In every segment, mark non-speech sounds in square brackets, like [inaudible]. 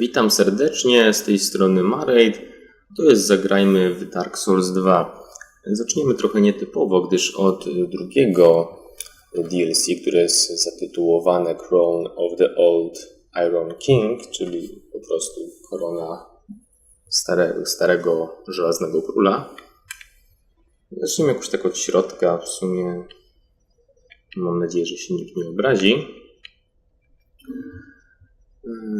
Witam serdecznie, z tej strony Marejt. To jest Zagrajmy w Dark Souls 2. Zaczniemy trochę nietypowo, gdyż od drugiego DLC, które jest zatytułowane Crown of the Old Iron King, czyli po prostu korona starego, starego żelaznego króla. Zacznijmy jakoś tak od środka, w sumie mam nadzieję, że się nikt nie obrazi.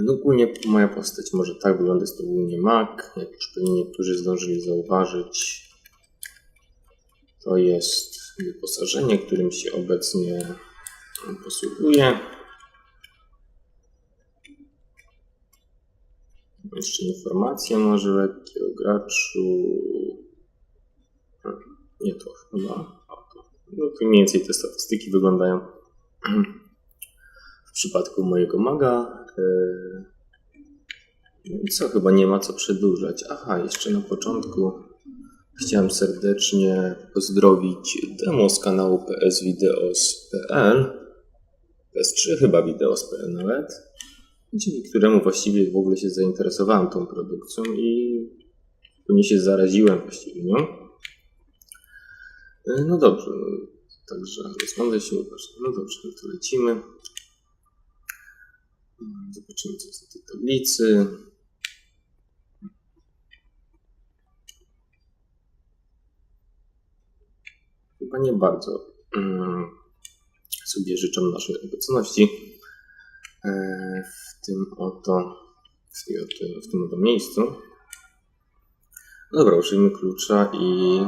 No ogólnie moja postać może tak wygląda, jest to ogólnie mak, jak już pewnie niektórzy zdążyli zauważyć. To jest wyposażenie, którym się obecnie posługuję. Jeszcze informacje może lekkie o graczu. Hmm, Nie to chyba. No to mniej więcej te statystyki wyglądają [clears throat] w przypadku mojego maga. Yy, No co, chyba nie ma co przedłużać. Aha, jeszcze na początku chciałem serdecznie pozdrowić demo z kanału psvideos.pl PS3 chyba videos.pl nawet, dzięki któremu właściwie w ogóle się zainteresowałem tą produkcją i pewnie się zaraziłem właściwie nią. Yy, No dobrze, no, także rozglądaj się uważnie. No dobrze, no to lecimy. Zobaczymy, co jest na tej tablicy. Chyba nie bardzo mm, sobie życzę naszej obecności e, w tym oto, w, tym oto miejscu. No dobra, użyjmy klucza i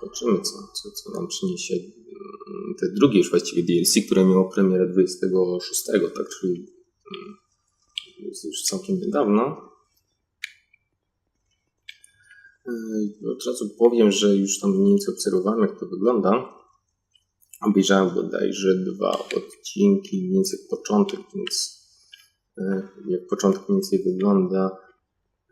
zobaczymy, co, co, co nam przyniesie te drugie już właściwie DLC, które miało premierę 26, tak, czyli mm, już całkiem niedawno. Yy, Od razu powiem, że już tam mniej więcej obserwowałem, jak to wygląda. Obejrzałem bodajże dwa odcinki, mniej więcej początek, więc yy, jak początek mniej więcej wygląda.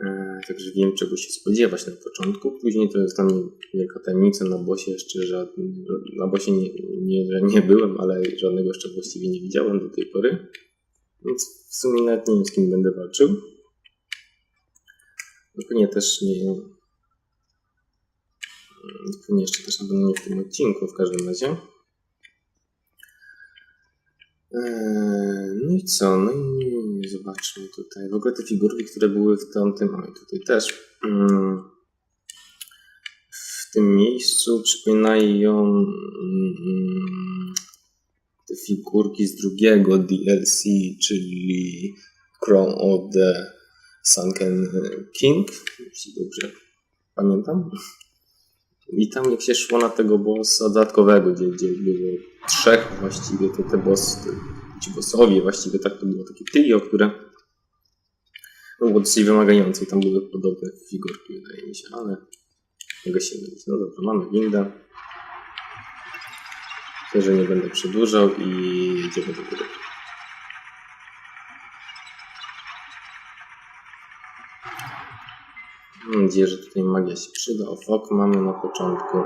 Yy, Także wiem, czego się spodziewać na początku. Później to jest tam wielka tajemnica na bosie jeszcze żadnym, na bosie nie, nie, że nie byłem, ale żadnego jeszcze właściwie nie widziałem do tej pory. Więc w sumie nawet nie wiem, z kim będę walczył. Pewnie też nie. Pewnie jeszcze też pewno nie w tym odcinku w każdym razie. Eee, No i co? No i zobaczmy tutaj. W ogóle te figurki, które były w tamtym, i tutaj też. mm, W tym miejscu przypominają mm, te figurki z drugiego DLC, czyli Crown of the Sunken King, jeśli dobrze pamiętam. I tam jak się szło na tego bossa dodatkowego, gdzie, gdzie było trzech właściwie, to te boss, ci bossowie właściwie, tak to było takie trio, które no, było dosyć wymagające i tam były podobne figurki, wydaje mi się, ale mogę się mylić. No dobra, mamy windę. Myślę, że nie będę przedłużał i idziemy do góry. Mam nadzieję, że tutaj magia się przyda. O, fok mamy na początku.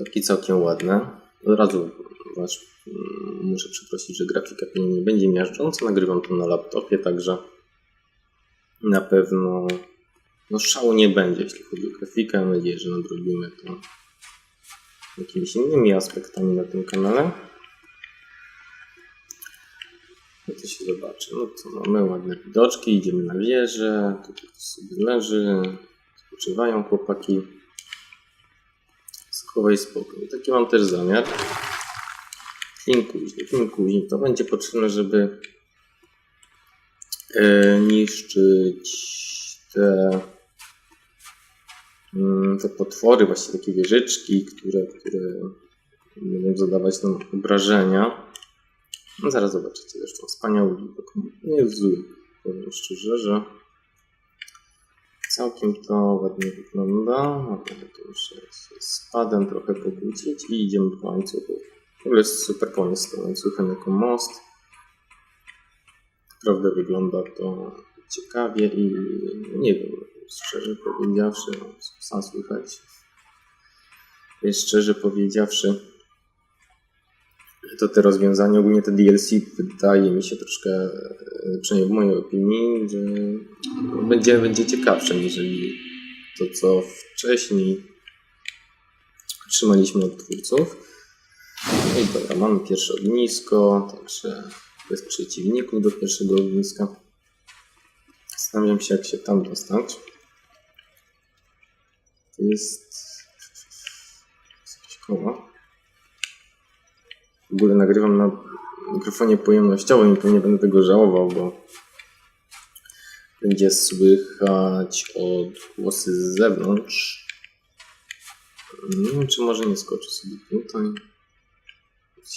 Widoki całkiem ładne. Od razu mm, muszę przeprosić, że grafika pewnie nie będzie miażdżąca. Nagrywam to na laptopie, także na pewno no szału nie będzie, jeśli chodzi o grafikę. Mam nadzieję, że nadrobimy to jakimiś innymi aspektami na tym kanale. No to się zobaczy. No to mamy ładne widoczki, idziemy na wieżę, tutaj sobie leży, spoczywają chłopaki. Schowaj spokój. Taki mam też zamiar. Chwilę później. To będzie potrzebne, żeby e, niszczyć te, mm, te potwory, właściwie takie wieżyczki, które, które będą zadawać nam obrażenia. No zaraz zobaczycie, zresztą wspaniały widok. Nie zły, powiem szczerze, że całkiem to ładnie wygląda. Możemy to już się z padem trochę pokłócić i idziemy po łańcuchu. W ogóle jest super pomysł z łańcuchem jako most. Naprawdę wygląda to ciekawie i nie wiem, szczerze powiedziawszy, no, sam słychać. Szczerze powiedziawszy, to te rozwiązania, ogólnie te DLC wydaje mi się troszkę, e, przynajmniej w mojej opinii, że będzie, będzie ciekawsze niż to, co wcześniej trzymaliśmy od twórców. No i dobra, mamy pierwsze ognisko, także bez przeciwników do pierwszego ogniska. Zastanawiam się, jak się tam dostać. To jest jest jakieś koło. W ogóle nagrywam na mikrofonie pojemnościowym i pewnie będę tego żałował, bo będzie słychać odgłosy z zewnątrz. Nie wiem, czy może nie skoczę sobie tutaj.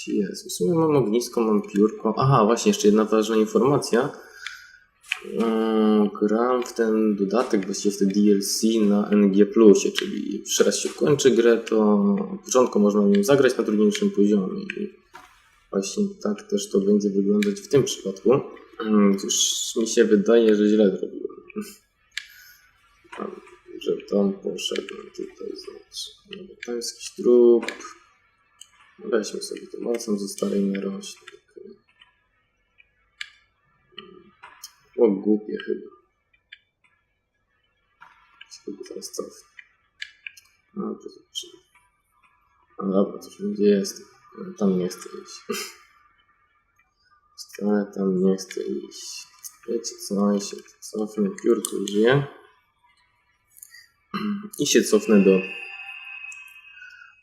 Jezu, w sumie mam ognisko, mam piórko. Aha, właśnie, jeszcze jedna ważna informacja. Mm, Gram w ten dodatek, właściwie w te DLC na NG+, czyli jeszcze raz się kończy grę, to od początku można nim zagrać na trudniejszym poziomie. Właśnie tak też to będzie wyglądać w tym przypadku. Mm, Już mi się wydaje, że źle zrobiłem. Że tam poszedłem tutaj, znaczy. Dobra, tam jest jakiś. Weźmy sobie to mocno starej narośli. okej. O, głupie chyba. Chyba teraz cofnę. No, to zobaczymy. No dobra, gdzie jestem. No, Tam nie chcę iść. Wcale tam nie chcę iść. Wiecie co, ja się cofnę, piórko użyję. I się cofnę do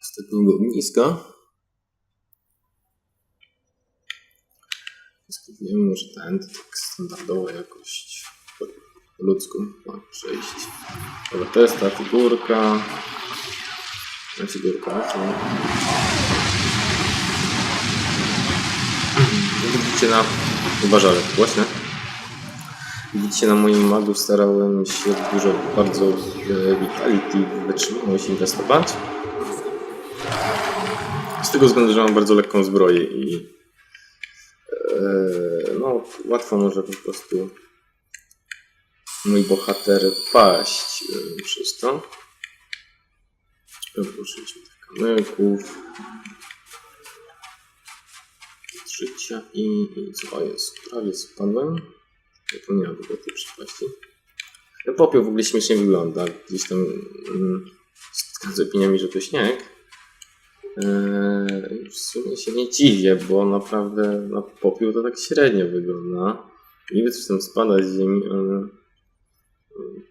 ostatniego ogniska. Spróbujemy może ten tak standardowo jakoś po ludzku ma przejść. Dobra, to jest ta figurka. Ta figurka, to... Widzicie na... Uważaj, głośno. Widzicie na moim magu starałem się dużo bardzo w Vitality, wytrzymałość inwestować. Z tego względu, że mam bardzo lekką zbroję i e, no, łatwo może po prostu mój bohater paść e, przez to. Użyliśmy tych kamyków. Życia i, i co jest? Prawie spadłem. Zapomniałem w ogóle tej przepaści. Ten popiół w ogóle śmiesznie wygląda. Gdzieś tam mm, z opiniami, że to śnieg. Eee, w sumie się nie dziwię, bo naprawdę na popiół to tak średnio wygląda. Niby coś tam spada z ziemi, ale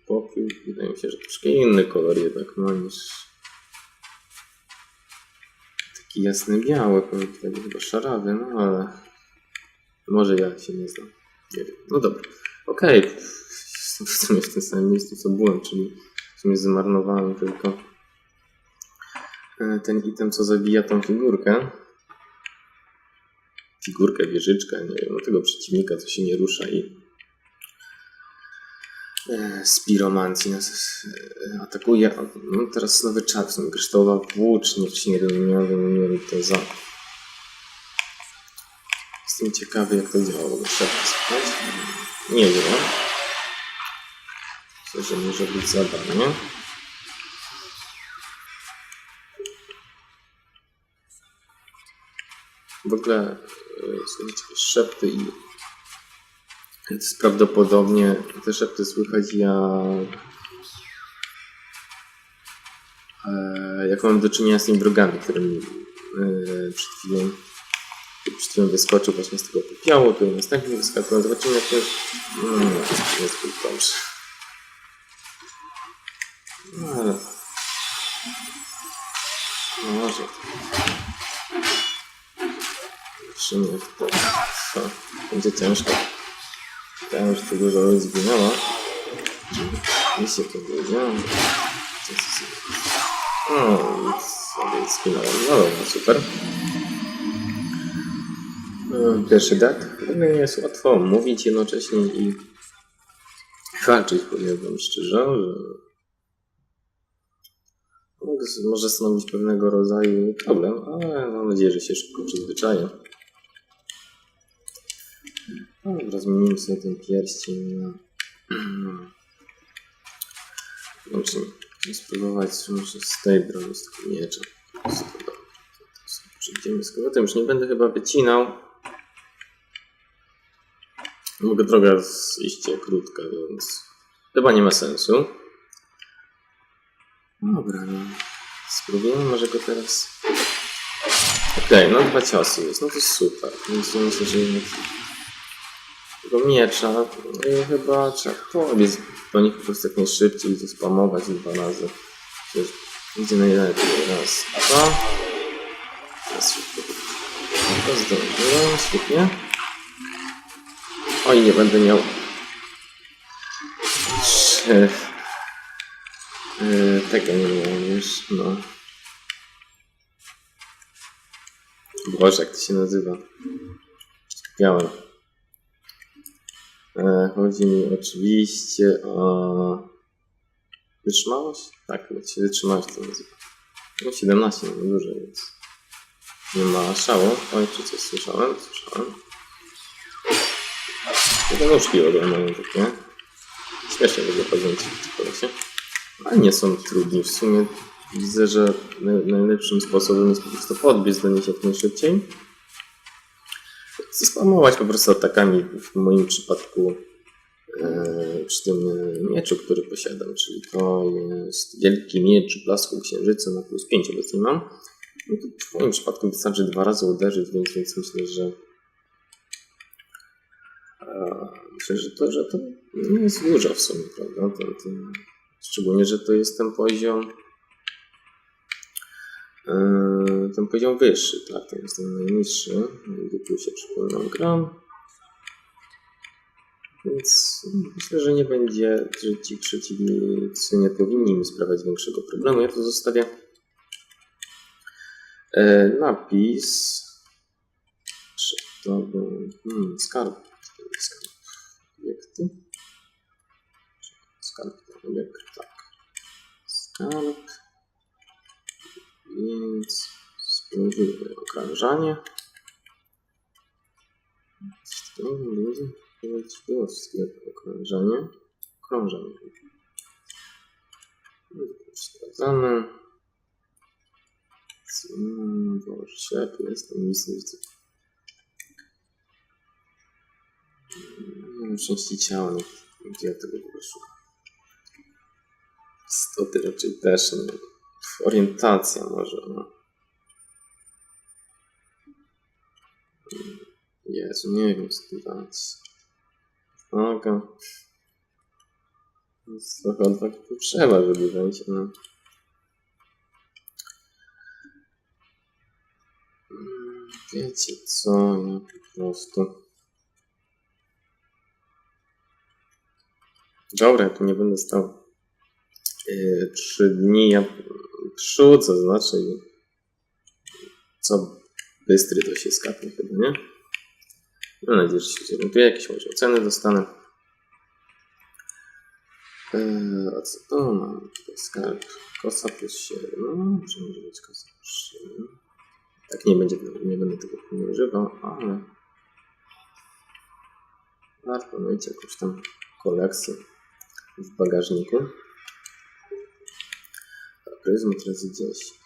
popiół wydaje mi się, że troszkę inny kolor jednak ma niż biały, powiem tutaj chyba szarawy, no ale może ja się nie znam. Nie wiem. No dobra. Okej. Jestem [laughs] w sumie w tym samym miejscu, co byłem, czyli w sumie zmarnowałem tylko e, ten item, co zabija tą figurkę. Figurkę, wieżyczkę, nie wiem, no tego przeciwnika, co się nie rusza i e, z piromancji nas e, atakuje. No teraz nowy czar, są kryształowa włócznia, wcześniej wymieniłem, wymieniłem to za Jestem ciekawy, jak to działało. Muszę. Nie wiem. Myślę, że może być zadanie. W ogóle e, jakieś szepty i to jest prawdopodobnie te szepty słychać jak e, jak mam do czynienia z tymi drogami, którymi e, przed chwilą przed chwilą wyskoczył właśnie z tego popiołu, tu następnie wyskakują. Zobaczymy jak to. No, nie jest dobrze. No. No może. Zobaczymy jak to trwa. Będzie ciężko. Ja już tu dużo zginęła. Mi się to wiedziałem. No i sobie zginąłem. No dobra, super. Pierwszy dat. Nie jest łatwo mówić jednocześnie i walczyć, powiem szczerze, że może stanowić pewnego rodzaju problem, ale mam nadzieję, że się szybko przyzwyczaję. No, dobra, zmienimy sobie ten pierścień na... Znaczy, spróbować może z tej broni, z tego miecza. Przejdziemy z powrotem. Już nie będę chyba wycinał. Mogę droga jest iście krótka, więc chyba nie ma sensu. Dobra, no. Spróbujemy może go teraz. Okej, no dwa ciosy jest, no to super. Więc myślę, że jednak tego miecza no, chyba trzeba pobiec do nich po prostu jak najszybciej i to spamować dwa razy. Przecież będzie najlepiej. Raz, dwa. Teraz szybko. To zdążyłem, świetnie. Oj, nie będę miał. Trzy. Yy, tego nie miałem już, no. Boże, jak to się nazywa? Miałem. E, chodzi mi oczywiście o wytrzymałość? Tak, chyba się wytrzymałość to nazywa. No 17, nie dużo, więc nie ma szału. Oj, czy coś słyszałem? Słyszałem. Te nóżki w ogóle mają takie. Śmiesznie w ogóle chodzą ci w kolesie. Ale nie są trudni. W sumie widzę, że naj- najlepszym sposobem jest po prostu podbiec do nich jak najszybciej. Spamować po prostu atakami w moim przypadku e, przy tym e, mieczu, który posiadam, czyli to jest wielki miecz blasku księżyca na plus 5 obecnie mam. No to w moim przypadku wystarczy dwa razy uderzyć, więc, więc myślę, że e, myślę, że to, że to nie jest dużo w sumie, prawda? To, to, szczególnie, że to jest ten poziom ten poziom wyższy, tak, to jest ten najniższy, na plusie przypominam gram. Więc myślę, że nie będzie, że ci przeciwnicy nie powinni mi sprawiać większego problemu. Ja tu zostawię e, napis. To był hmm, skarb? Skarb obiekty. Skarb obiekt, tak. Skarb. Więc sprawdzimy okrążanie. Było w sklepie okrążenie? Okrążenie. Sprawdzamy. Boże, ślepy jestem, nic nie widzę. Hmm, Części ciała, nie gdzie ja tego szukam. Istoty raczej też nie. Orientacja może, no. Jezu, nie wiem co tu dać. Jest trochę odwagi potrzeba, żeby wejść, no. Wiecie co, ja po prostu... Dobra, ja tu nie będę stał trzy dni, przód, co znaczy co bystry to się skapnie chyba, nie? Mam nadzieję, że się zorientuję. Jakieś może oceny dostanę. Eee, a co to mam? Tutaj skarb. Kosa plus 7. No, czy może być kosa plus 7? Tak, nie, będzie, nie będę tego nie używał, ale warto mieć jakąś tam kolekcję w bagażniku. Pryzmat razy 10.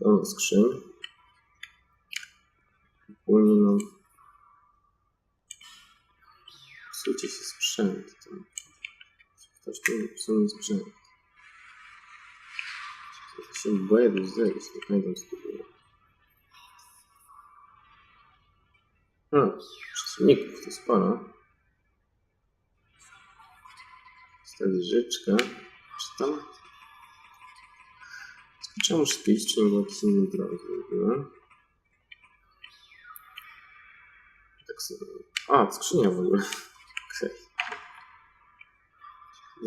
Pełno skrzyń. Ogólnie no... Psujcie się sprzęt. Tam. Ktoś tu psuje sprzęt. Ja się boję tu zejść, nie pamiętam co to było. A, przeciwników to sporo. Wstawić życzkę. Czy tam? Czemu muszę iść, czy innej drogi w ogóle? Tak sobie... A, skrzynia w ogóle. Okej.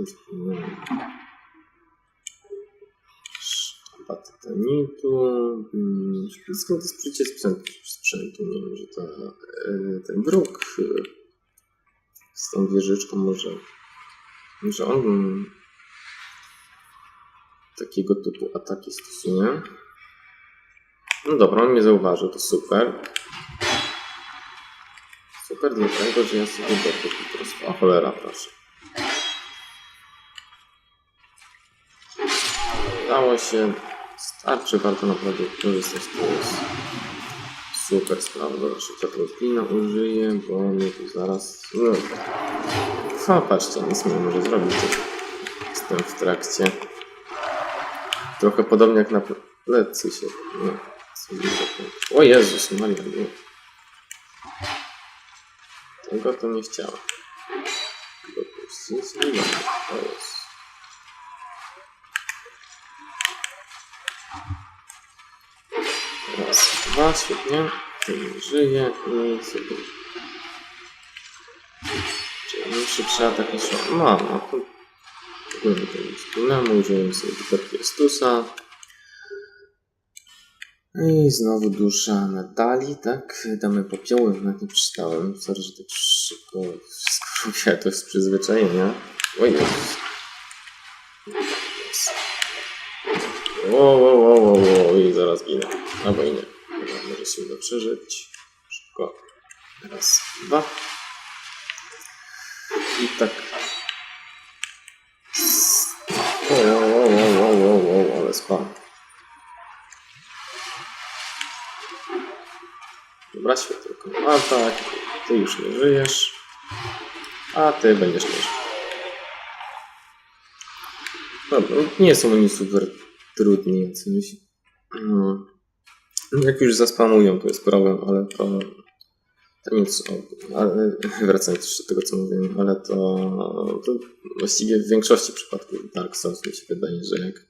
Zapomniałem. Sztaba tytanitu. Hmm, skąd to jest przycie sprzętu, sprzętu? Nie wiem, że to, e, ten e, z tą wieżyczką może... Może on takiego typu ataki stosuje. No dobra, on mnie zauważył, to super. Super dlatego, że ja sobie dopiero po prostu... O cholera, proszę. Udało się. Starczy, warto naprawdę korzystać. Jest super sprawa. Dobra, szybka plina użyję, bo mnie tu zaraz... No. Patrzcie, nic mi nie może zrobić. Jestem w trakcie. Trochę podobnie jak na plecy się... Tak- O Jezus Maria, nie. Tego to nie chciałem. Dopuścić nie mogę. To jest... Raz, dwa, świetnie. Ten żyje i sobie. Czyli szybszy atak niż on ma. No to nic wspólnemu. Użyłem sobie literki Estusa. I znowu dusza medali, tak? Damy popioły, nawet nie przeczytałem. Sorry, że tak szybko robię, to jest przyzwyczajenie. Oj. Wow, wow, wow, wow, wow, i zaraz ginę. Albo i nie. Może się uda przeżyć. Szybko. Raz, dwa. I tak. Spam. Dobra, świetnie. A tak, ty już nie żyjesz. A ty będziesz żył. Dobra, no, nie są oni super trudni jacyś. Mm. Jak już zaspamują, to jest problem, ale to, to nic. Ale, wracając jeszcze do tego, co mówiłem, ale to, to właściwie w większości przypadków Dark Souls mi się wydaje, że jak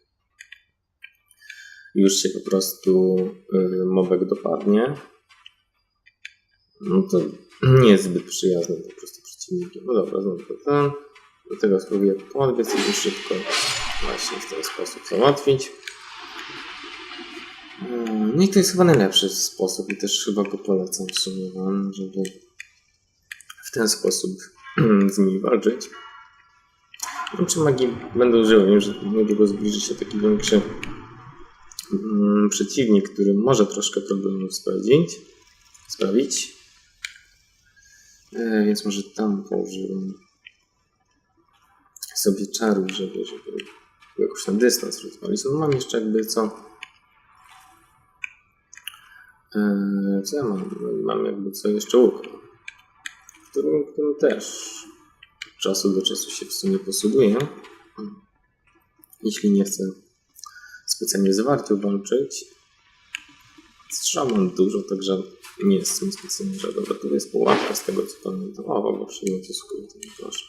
już się po prostu y, mobek dopadnie, no to nie jest zbyt przyjazny po prostu przeciwnikiem. No dobra, znowu ten. Do tego spróbuję podbiec i szybko właśnie w ten sposób załatwić. Mm, No i to jest chyba najlepszy sposób i też chyba go polecam w sumie wam, żeby w ten sposób [clears throat] z nimi walczyć. Nie wiem, czy magii będą żyły, wiem, że niedługo zbliży się taki większy przeciwnik, który może troszkę problemów sprawić. sprawić. E, więc może tam położyłem sobie czaru, żeby, żeby jakoś na dystans rozwalić. No mam jeszcze jakby co. E, co ja mam? No, Mam jakby co jeszcze łuk. Którym, którym też czasu do czasu się w sumie posługuję. Jeśli nie chcę specjalnie zwarty walczyć. Strzał dużo, także nie jest tym specjalnie że. Tu jest pułapka z tego co pamiętam. O, bo przyjmujcie skróty, proszę.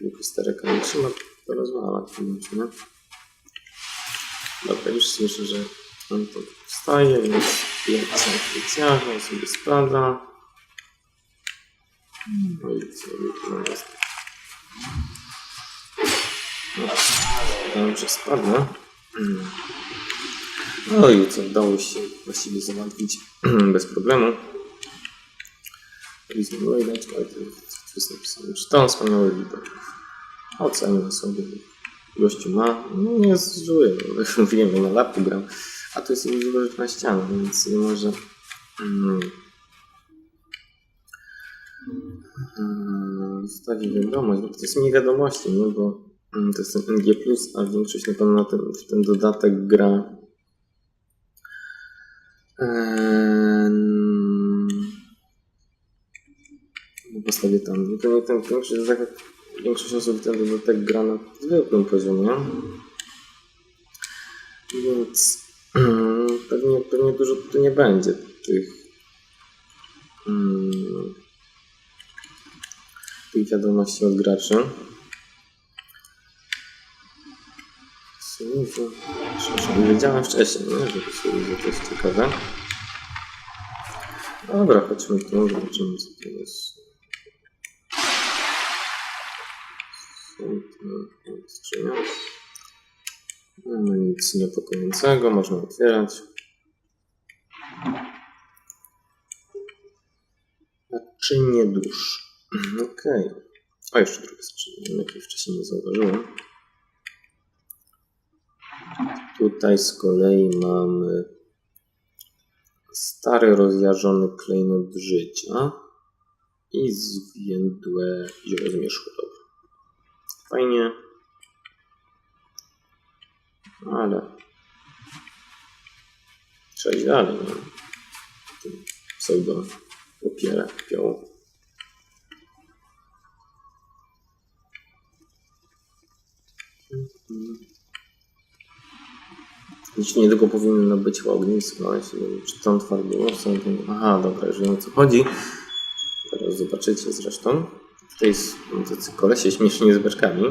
Lukistereka nie trzeba to rozwalać, czy nie? Dobra, już słyszę, że on to wstaje, więc jak są specjalne, on sobie spada. No i co no jest. Że spadnę. No i co udało się właściwie załatwić [clears throat] bez problemu. I znowu lejdaczka, ale to jest napisane. Czy to wspaniały widok. Ocenię na sobie. Gościu ma, no nie jest zły, no, [laughs] jak mówiłem, na lapku gram. A to jest jego złożyć na ścianę, więc nie może... Mm, mm, zostawić wiadomość, bo to jest mi wiadomości, nie? Bo to jest ten NG+, a większość na pewno ten, w ten dodatek gra Ehm, postawię tam. Ten większość, tak, większość osób ten dodatek gra na zwykłym poziomie. Więc mm, pewnie, pewnie dużo tu nie będzie tych, mm, tych wiadomości od graczy. Przepraszam, wiedziałem wcześniej, nie? że to jest ciekawe. Dobra, chodźmy tu, zobaczymy co to jest. Skrzynia. Nie ma nic niepokojącego, można otwierać. Naczynie dusz. [clears throat] Okej. A jeszcze druga skrzynia, jakiej wcześniej nie zauważyłem. Tutaj z kolei mamy stary, rozjażony klejnot życia i zwiędłe zioło zmierzchu. Dobra. Fajnie. Ale przejść dalej, nie? Tym pseudo popierę, pioł. Jeśli niedługo powinno być ognisko, jeśli czy tam twardo, są tam... Aha, dobra, już wiem o co chodzi. Teraz zobaczycie zresztą. Tutaj są tacy kolesie śmieszni z beczkami.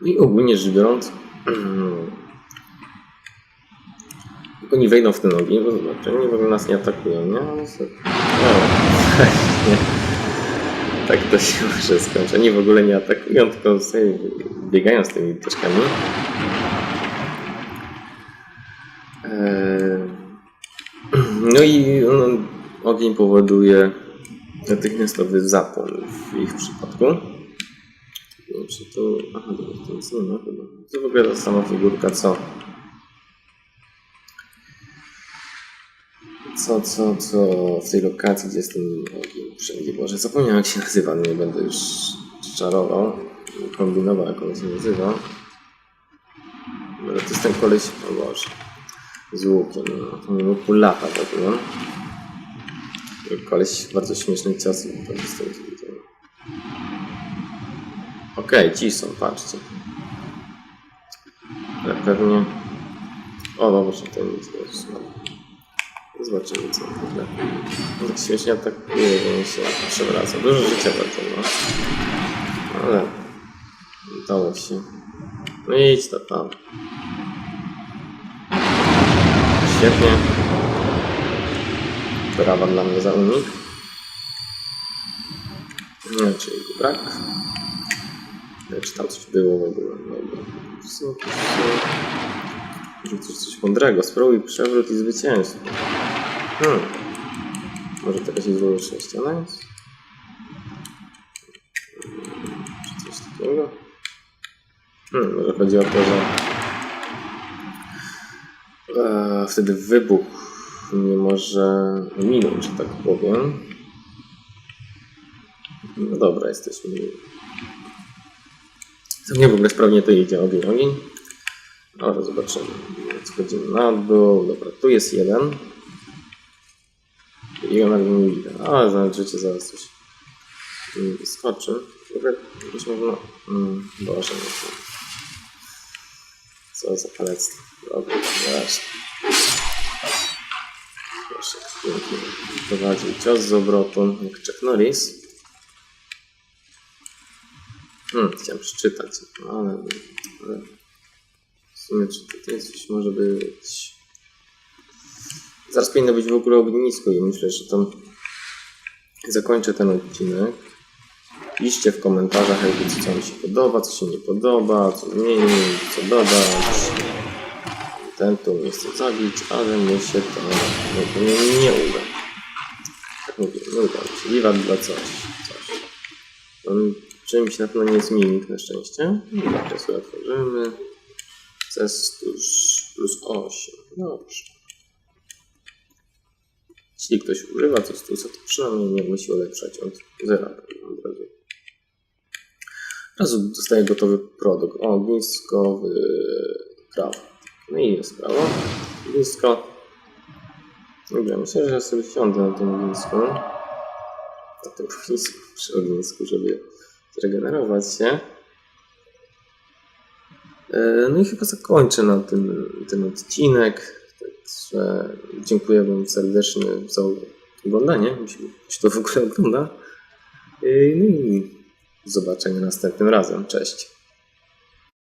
No i ogólnie rzecz biorąc, [clears throat] oni wejdą w ten ogień, bo w ogóle nas nie atakują, nie? Ale so- No, nie. [laughs] Tak to się może skończyć. Oni w ogóle nie atakują, tylko sobie biegają z tymi beczkami. Eee, No i no, ogień powoduje natychmiastowy zapłon w ich przypadku. Nie wiem, czy to... Aha, to nic nie ma chyba. To w ogóle ta sama figurka, co... Co, co, co w tej lokacji, gdzie jest ten ogień wszędzie. Boże, zapomniałem jak się nazywa, no nie będę już czarował, kombinował jak on się nazywa. Ale to jest ten koleś, o Boże, z łukiem, no, to nie mógł lata w ogóle. Koleś bardzo śmieszny cios jest ten Okej, ci są, patrzcie. Ale pewnie... O, dobrze, to nic nie jest. Zobaczymy co w ogóle. On tak śmiesznie atakuje, bo on się przewraca. Dużo życia bardzo ma. Ale... Udało się. No i idź to tam. Świetnie. Brawa dla mnie za unik. Nie wiem, czy jego brak. Czy tam coś było w ogóle. Jakieś... e, Może coś, coś mądrego. Spróbuj przewrót i zwycięstwo. Hmm. Może to jakaś dwuroczna ściana jest? Czy coś takiego? Hmm, może chodzi o to, że e, wtedy wybuch nie może minąć, że tak powiem. No dobra, jesteśmy. Nie w ogóle sprawnie to idzie ogień, ogień. Ale zobaczymy. Schodzimy na dół. Dobra, tu jest jeden. I on nagle nie widać. A, zobaczycie, zaraz coś. W ogóle jakoś można... Mm, Boże, to... Co za kalectwo. Dobra, właśnie. Proszę, pięknie prowadził cios z obrotu, jak Chuck Norris. Hmm, chciałem przeczytać, no ale, ale w sumie czy tutaj coś może być... Zaraz powinno być w ogóle ognisko i myślę, że tam zakończę ten odcinek. Piszcie w komentarzach, jakby co wam się podoba, co się nie podoba, co zmienić, co dodać. Ten tu nie chce zabić, ale mnie się to nie, nie uda. Tak mówię, nie uda mi się. Wiwat dla coś. coś. On czymś na pewno nie mimik na szczęście. Sobie otworzymy. Cestus plus 8. Dobrze. Jeśli ktoś używa Cestusa, to przynajmniej nie musi ulepszać od zera. Od razu. Razu dostaje gotowy produkt. O, ognisko w prawo. No i jest prawo. Ognisko. Dobra, myślę, że sobie wsiądę na tym ognisku. Na tym ognisku, przy ognisku, żeby zregenerować się. E, No i chyba zakończę na tym ten odcinek. Także dziękuję Wam serdecznie za oglądanie. Jeśli się to w ogóle ogląda. No i do zobaczenia następnym razem. Cześć.